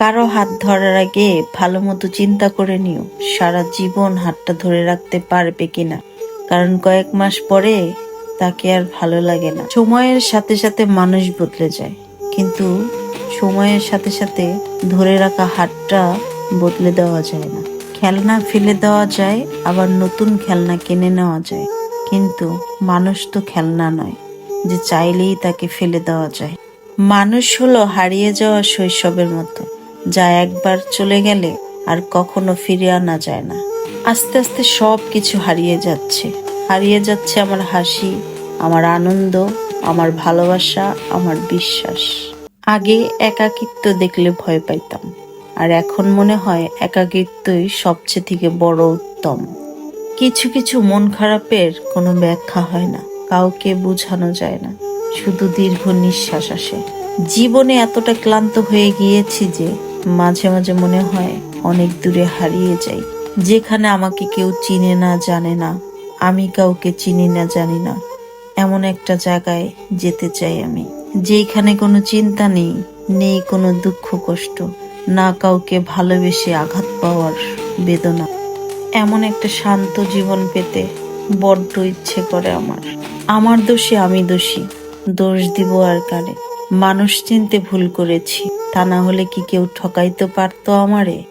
কারও হাত ধরার আগে ভালো মতো চিন্তা করে নিও, সারা জীবন হাতটা ধরে রাখতে পারবে কিনা। কারণ কয়েক মাস পরে তাকে আর ভালো লাগে না। সময়ের সাথে সাথে মানুষ বদলে যায়, কিন্তু সময়ের সাথে সাথে ধরে রাখা হাতটা বদলে দেওয়া যায় না। খেলনা ফেলে দেওয়া যায়, আবার নতুন খেলনা কিনে নেওয়া যায়। কিন্তু মানুষ তো খেলনা নয়, যে চাইলেই তাকে ফেলে দেওয়া যায়। মানুষ হলো হারিয়ে যাওয়া শৈশবের মতো। যা একবার চলে গেলে আর কখনো ফিরে আনা যায় না। আস্তে আস্তে সব কিছু হারিয়ে যাচ্ছে। হারিয়ে যাচ্ছে আমার হাসি, আমার আনন্দ, আমার ভালোবাসা, আমার বিশ্বাস। আগে একাকিত্ব দেখলে ভয় পাইতাম, আর এখন মনে হয় একাকিত্বই সবচেয়ে থেকে বড় উত্তম। কিছু কিছু মন খারাপের কোনো ব্যাখ্যা হয় না, কাউকে বোঝানো যায় না, শুধু দীর্ঘ নিঃশ্বাস আসে। জীবনে এতটা ক্লান্ত হয়ে গিয়েছি যে মাঝে মাঝে মনে হয় অনেক দূরে হারিয়ে যাই। যেখানে আমাকে কেউ চিনে না, জানে না। আমি কাউকে চিনি না, জানি না। এমন একটা জায়গায় যেতে চাই আমি যেখানে কোনো চিন্তা নেই নেই কোনো দুঃখ, কষ্ট, না কাউকে ভালোবেসে আঘাত পাওয়ার বেদনা। এমন একটা শান্ত জীবন পেতে বড্ড ইচ্ছে করে আমার। আমার দোষে আমি দোষী, দোষ দিব আর কারে? মানুষ চিনতে ভুল করেছি। তা না হলে কি কেউ ঠকাইতে পারতো আমারে?